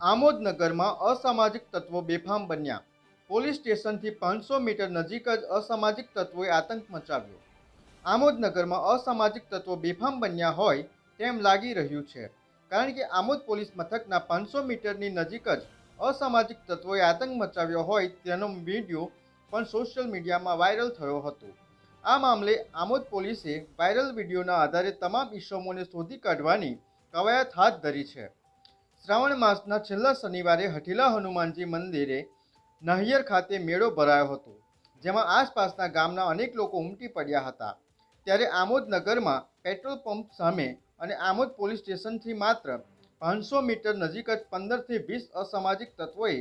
આમોદનગરમાં અસામાજિક તત્વો બેફામ બન્યા. પોલીસ સ્ટેશનથી પાંચસો મીટર નજીક જ અસામાજિક તત્વોએ આતંક મચાવ્યો. આમોદનગરમાં અસામાજિક તત્વો બેફામ બન્યા હોય તેમ લાગી રહ્યું છે. કારણ કે આમોદ પોલીસ મથકના પાંચસો મીટરની નજીક જ અસામાજિક તત્વોએ આતંક મચાવ્યો હોય તેનો વીડિયો પણ સોશિયલ મીડિયામાં વાયરલ થયો હતો. આ મામલે આમોદ પોલીસે વાયરલ વિડીયોના આધારે તમામ ઇસમોને શોધી કાઢવાની કવાયત હાથ ધરી છે. શ્રાવણ માસના છેલ્લા શનિવારે હઠીલા હનુમાનજી મંદિરે નહિયર ખાતે મેળો ભરાયો હતો, જેમાં આસપાસના ગામના અનેક લોકો ઉમટી પડ્યા હતા. ત્યારે આમોદ નગરમાં પેટ્રોલ પંપ સામે અને આમોદ પોલીસ સ્ટેશનથી માત્ર પાંચસો મીટર નજીક જ પંદરથી વીસ અસામાજિક તત્વોએ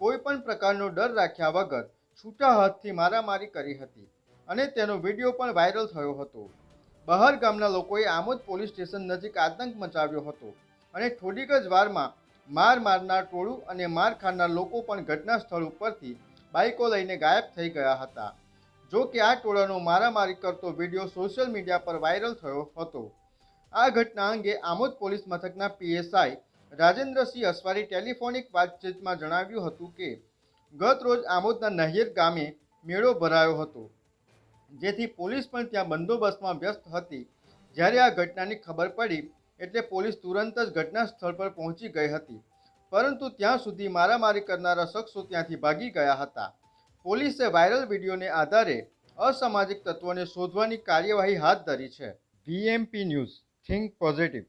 કોઈપણ પ્રકારનો ડર રાખ્યા વગર છૂટા હાથથી મારામારી કરી હતી અને તેનો વીડિયો પણ વાયરલ થયો હતો. બહાર ગામના લોકોએ આમોદ પોલીસ સ્ટેશન નજીક આતંક મચાવ્યો હતો. અને થોડીક જ વારમાં માર મારનાર ટોળું અને માર ખાનાર લોકો પણ ઘટના સ્થળ ઉપરથી બાઇકો લઈને ગાયબ થઈ ગયા હતા. જો કે આ ટોળાનો મારામારી કરતો વીડિયો સોશિયલ મીડિયા પર વાયરલ થયો હતો. આ ઘટના અંગે આમોદ પોલીસ મથકના પીએસઆઈ રાજેન્દ્રસિંહ અસવારી ટેલિફોનિક વાતચીતમાં જણાવ્યું હતું કે, ગત રોજ આમોદના નહિયર ગામે મેળો ભરાયો હતો, જેથી પોલીસ પણ ત્યાં બંદોબસ્તમાં વ્યસ્ત હતી. જ્યારે આ ઘટનાની ખબર પડી એટલે પોલીસ તુરંત જ ઘટના સ્થળ પર પહોંચી ગઈ હતી. પરંતુ ત્યાં સુધી મારામારી કરનારા શખ્સો ત્યાંથી ભાગી ગયા હતા. પોલીસે વાયરલ વિડીયોને આધારે અસામાજિક તત્વોને શોધવાની કાર્યવાહી હાથ ધરી છે. VMP news, think positive.